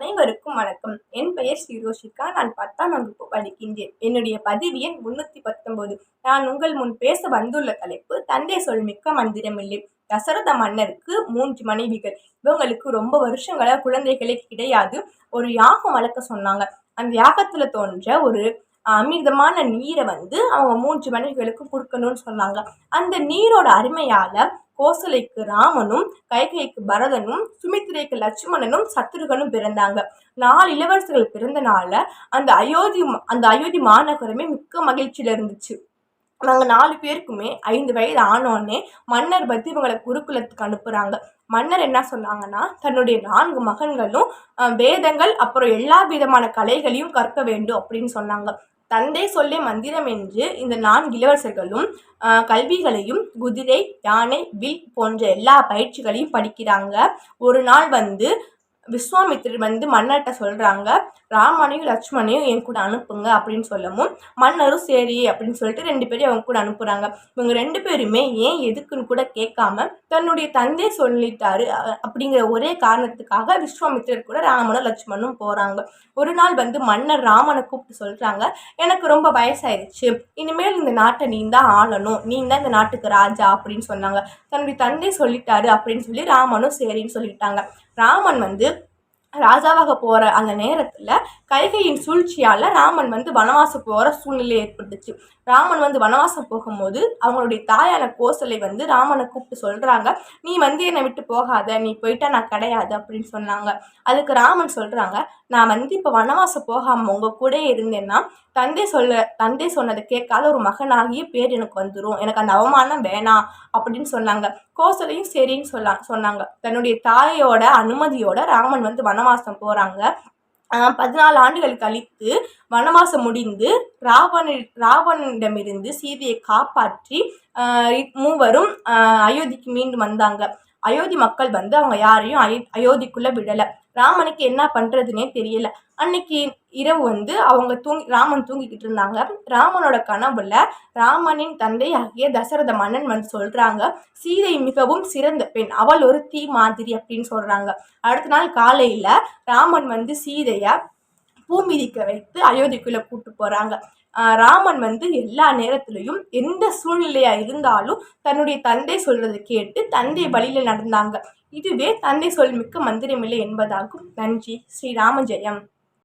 அனைவருக்கும் வணக்கம். என் பெயர் சிரோஷிகா. நான் பத்தாம் வகுப்பு படிக்கின்றேன். என்னுடைய பதிவு எண் முன்னூற்றி பத்தொன்பது. நான் உங்கள் முன் பேச வந்துள்ள தலைப்பு தந்தை சொல் மிக்க மந்திரமில்லை தசரத மன்னருக்கு மூன்று மனைவிகள். இவங்களுக்கு ரொம்ப வருஷங்களாக குழந்தைகளே கிடையாது. ஒரு யாகம் வளர்க்க சொன்னாங்க. அந்த யாகத்துல தோன்ற ஒரு அமிர்தமான நீரை வந்து அவங்க மூன்று மனைவிகளுக்கும் கொடுக்கணும்னு சொன்னாங்க. அந்த நீரோட அருமையால கோசலைக்கு ராமனும் கைகைக்கு பரதனும் சுமித்திரைக்கு லட்சுமணனும் சத்ருகனும் பிறந்தாங்க. நாலு இளவரசர்கள் பிறந்தனால அந்த அயோத்தி அந்த அயோத்தி மாநகரமே மிக்க மகிழ்ச்சியில் இருந்துச்சு. நாங்கள் நாலு பேருக்குமே ஐந்து வயது ஆனோடனே மன்னர் பற்றி இவங்களை குருகுலத்துக்கு அனுப்புகிறாங்க மன்னர் என்ன சொன்னாங்கன்னா தன்னுடைய நான்கு மகன்களும் வேதங்கள் அப்புறம் எல்லா விதமான கலைகளையும் கற்க வேண்டும் அப்படின்னு சொன்னாங்க. தந்தை சொல்லே மந்திரம் என்று இந்த நான்கு இளவரசர்களும் கல்விகளையும் குதிரை யானை வில் போன்ற எல்லா பயிற்சிகளையும் படிக்கிறாங்க. ஒரு நாள் வந்து விஸ்வாமித்திரர் வந்து மன்னர்கிட்ட சொல்கிறாங்க ராமனையும் லட்சுமணையும் என் கூட அனுப்புங்க அப்படின்னு சொல்லவும் மன்னரும் சரி அப்படின்னு சொல்லிட்டு ரெண்டு பேரையும் அவங்க கூட அனுப்புகிறாங்க இவங்க ரெண்டு பேருமே ஏன் எதுக்குன்னு கூட கேட்காம தன்னுடைய தந்தை சொல்லிட்டாரு அப்படிங்கிற ஒரே காரணத்துக்காக விஸ்வாமித்திரர் கூட ராமனும் லட்சுமணும் போகிறாங்க ஒரு நாள் வந்து மன்னர் ராமனை கூப்பிட்டு சொல்கிறாங்க எனக்கு ரொம்ப வயசாயிருச்சு இனிமேல் இந்த நாட்டை நீ தான் ஆளணும் நீ தான் இந்த நாட்டுக்கு ராஜா அப்படின்னு சொன்னாங்க. தன்னுடைய தந்தை சொல்லிட்டாரு அப்படின்னு சொல்லி ராமனும் சரின்னு சொல்லிட்டாங்க. ராமன் வந்து ராஜாவாக போகிற அந்த நேரத்தில் கைகையின் சூழ்ச்சியால் ராமன் வந்து வனவாசம் போகிற சூழ்நிலை ஏற்பட்டுச்சு. ராமன் வந்து வனவாசம் போகும்போது அவங்களுடைய தாயான கோசலை வந்து ராமனை கூப்பிட்டு சொல்கிறாங்க நீ வந்து என்னை விட்டு போகாத நீ போயிட்டா நான் கிடையாது அப்படின்னு சொன்னாங்க. அதுக்கு ராமன் சொல்கிறாங்க நான் வந்து இப்போ வனவாசம் போகாமல் உங்கள் கூட இருந்தேன்னா தந்தை சொல்ல தந்தை சொன்னதை கேட்காத ஒரு மகனாகிய பேர் எனக்கு வந்துடும் எனக்கு அந்த அவமானம் வேணாம் அப்படின்னு சொன்னாங்க. கோசலையும் சரின்னு சொல்ல சொன்னாங்க. தன்னுடைய தாயோட அனுமதியோட ராமன் வந்து வனவாசம் போகிறாங்க பதினாலு ஆண்டுகள் கழித்து வனவாசம் முடிந்து ராவண ராவணனிடமிருந்து சீதையை காப்பாற்றி மூவரும் அயோத்திக்கு மீண்டும் வந்தாங்க. அயோத்தி மக்கள் வந்து அவங்க யாரையும் அயோ அயோத்திக்குள்ளே விடலை. ராமனுக்கு என்ன பண்ணுறதுனே தெரியல. அன்னைக்கு இரவு வந்து அவங்க தூங்கி ராமன் தூங்கிக்கிட்டு இருந்தாங்க. ராமனோட கனவுல ராமனின் தந்தை ஆகிய தசரத மன்னன் வந்து சொல்கிறாங்க சீதை மிகவும் சிறந்த பெண். அவள் ஒரு தீ மாதிரி அப்படின்னு சொல்கிறாங்க அடுத்த நாள் காலையில் ராமன் வந்து சீதையை பூமிதிக்க வைத்து அயோத்திக்குள்ளே கூட்டு போகிறாங்க ராமன் வந்து எல்லா நேரத்திலையும் எந்த சூழ்நிலையாக இருந்தாலும் தன்னுடைய தந்தை சொல்றதை கேட்டு தந்தை வழியில் நடந்தாங்க. இதுவே தந்தை சொல் மிக்க மந்திரமில்லை என்பதாகும். நன்றி. ஸ்ரீராம ஜெயம்